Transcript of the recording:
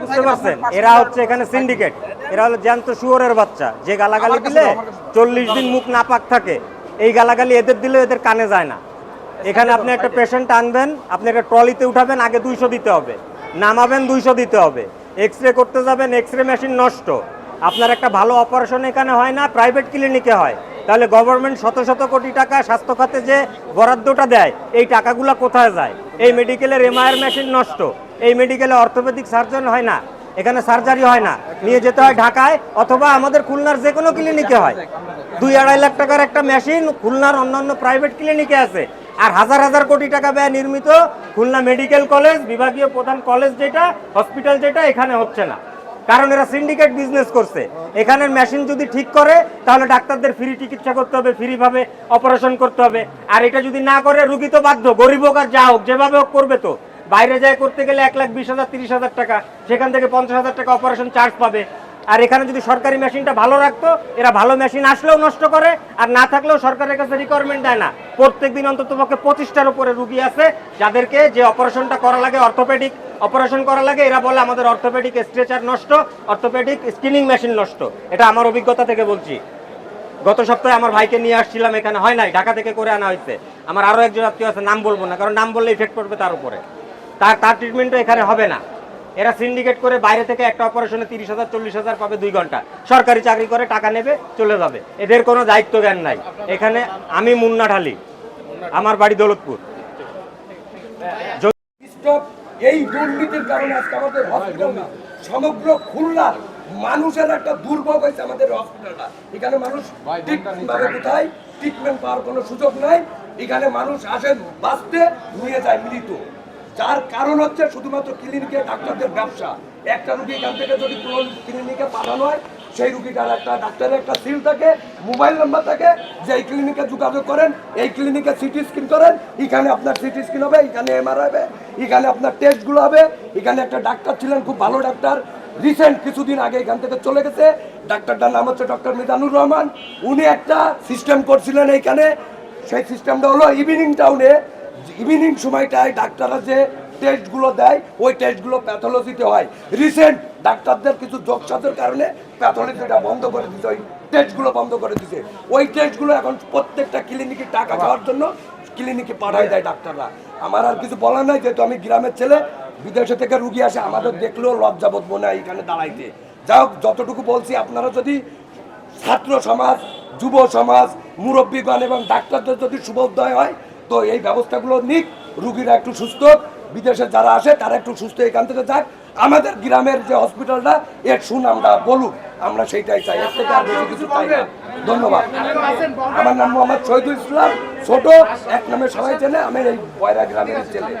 বুঝতে পারছেন। এরা হচ্ছে এখানে সিন্ডিকেট এরা হলো জ্যান্ত শুয়োরের বাচ্চা। যে গালাগালি দিলে চল্লিশ দিন মুখ নাপাক থাকে। এই গালাগালি এদের দিলে এদের কানে যায় না। এখানে আপনি একটা পেশেন্ট আনবেন আপনি একটা ট্রলিতে উঠাবেন আগে দুইশো দিতে হবে। নামাবেন দুইশো দিতে হবে। এক্স রে করতে যাবেন এক্স রে মেশিন নষ্ট। আপনার একটা ভালো অপারেশন এখানে হয় না প্রাইভেট ক্লিনিকে হয়। তাহলে গভর্নমেন্ট শত শত কোটি টাকা স্বাস্থ্য খাতে যে বরাদ্দটা দেয় এই টাকাগুলো কোথায় যায়? এই মেডিকেলের এমআইআর মেশিন নষ্ট। এই মেডিকেলে অর্থোপেডিক সার্জন হয় না, এখানে সার্জারি হয় না। নিয়ে যেতে হয় ঢাকায়, অথবা আমাদের খুলনার যে কোনো ক্লিনিকে হয়। দুই আড়াই লাখ টাকার একটা মেশিন খুলনার অন্যান্য প্রাইভেট ক্লিনিকে আছে। আর হাজার হাজার কোটি টাকা ব্যয় নির্মিত খুলনা মেডিকেল কলেজ, বিভাগীয় প্রধান কলেজ যেটা, হসপিটাল যেটা, এখানে হচ্ছে না। কারণ এরা সিন্ডিকেট বিজনেস করছে। এখানের মেশিন যদি ঠিক করে, তাহলে ডাক্তারদের ফ্রি চিকিৎসা করতে হবে ফ্রি ভাবে অপারেশন করতে হবে। আর এটা যদি না করে, রুগী তো বাধ্য, গরিব হোক আর যা হোক, যেভাবে হোক করবে তো। বাইরে যায় করতে গেলে এক লাখ বিশ হাজার, তিরিশ হাজার টাকা। সেখান থেকে পঞ্চাশ হাজার টাকা অপারেশন চার্জ পাবে। আর এখানে যদি সরকারি মেশিনটা ভালো রাখতো, এরা ভালো মেশিন আসলেও নষ্ট করে, আর না থাকলেও সরকারের কাছে রিকোয়ারমেন্ট দেয় না। প্রত্যেক দিন অন্তত পক্ষে পঁচিশটার উপরে রুগী আছে, যাদেরকে যে অপারেশনটা করা লাগে অর্থোপেডিক অপারেশন করা লাগে, এরা বলে আমাদের অর্থোপেডিক স্ট্রেচার নষ্ট অর্থোপেডিক স্কিনিং মেশিন নষ্ট। এটা আমার অভিজ্ঞতা থেকে বলছি। গত সপ্তাহে আমার ভাইকে নিয়ে আসছিলাম এখানে, হয় নাই? ঢাকা থেকে করে আনা হয়েছে। আমার আরও একজন আত্মীয় আছে, নাম বলব না, কারণ নাম বললে ইফেক্ট পড়বে তার উপরে। তার তার ট্রিটমেন্টও এখানে হবে না। এরা সিন্ডিকেট করে বাইরে থেকে একটা অপারেশনে তিরিশ হাজার, চল্লিশ হাজার পাবে দুই ঘণ্টা। সরকারি চাকরি করে টাকা নেবে, চলে যাবে। এদের কোনো দায়িত্ব জ্ঞান নাই। এখানে আমি মুন্না ঢালি, আমার বাড়ি দৌলতপুর। এই দুর্নীতির কারণে আজকে আমাদের হসপিটাল না। সমগ্র খুলনা, মানুষের একটা দুর্ভোগ হয়েছে আমাদের হসপিটালটা এখানে মানুষ ঠিকভাবে কোথায়? ট্রিটমেন্ট পাওয়ার কোনো সুযোগ নাই। এখানে মানুষ আসেন, বাঁচতে, নিয়ে যায় মৃত। যার কারণ হচ্ছে শুধুমাত্র ক্লিনিকে ডাক্তারদের ব্যবসা। একটা রুগী এখান থেকে যদি পুরো ক্লিনিকে পাঠানো হয়, সেই রুগীটার একটা ডাক্তারের একটা সিল থাকে, মোবাইল নাম্বার থাকে যে এই ক্লিনিকে যোগাযোগ করেন, এই ক্লিনিকে সিটি স্ক্যান করেন, এখানে আপনার সিটি স্ক্যান হবে, এখানে এমআরআই হবে, এখানে আপনার টেস্টগুলো হবে, এখানে একটা ডাক্তার ছিলেন, খুব ভালো ডাক্তার রিসেন্ট কিছুদিন আগে এখান থেকে চলে গেছে, ডাক্তারটার নাম হচ্ছে ডক্টর মিজানুর রহমান, উনি একটা সিস্টেম করছিলেন এইখানে, সেই সিস্টেমটা হলো ইভিনিং টাউনে ইভিনিং সময়টায় ডাক্তাররা যে টেস্টগুলো দেয়, ওই টেস্টগুলো প্যাথোলজিতে হয়। রিসেন্ট ডাক্তারদের কিছু যোগসাদের কারণে প্যাথোলজিটা বন্ধ করে দিতে ওই টেস্টগুলো বন্ধ করে দিতে ওই টেস্টগুলো এখন প্রত্যেকটা ক্লিনিকে টাকা খাওয়ার জন্য ক্লিনিকে পাঠাই দেয় ডাক্তাররা। আমার আর কিছু বলার নাই, যেহেতু আমি গ্রামের ছেলে, বিদেশে থেকে রুগী আসে, আমাদের দেখলেও লজ্জাবোধ মনে হয় এখানে দাঁড়াইতে। যাই হোক, যতটুকু বলছি, আপনারা যদি ছাত্র সমাজ, যুব সমাজ, মুরব্বীগণ এবং ডাক্তারদের যদি শুভোদয় হয় তো এই ব্যবস্থাগুলো নিক, রুগীরা একটু সুস্থ বিদেশে যারা আসে তারা একটু সুস্থ এখান থেকে যাক। আমাদের গ্রামের যে হসপিটালটা এর সুনামটা বলুন আমরা সেইটাই চাই। এর থেকে আর বেশি কিছু চাই না। ধন্যবাদ। আমার নাম মোহাম্মদ শহীদুল ইসলাম, ছোট, এক নামে সবাই চেনে, আমি এই বয়রা গ্রামের ছেলে।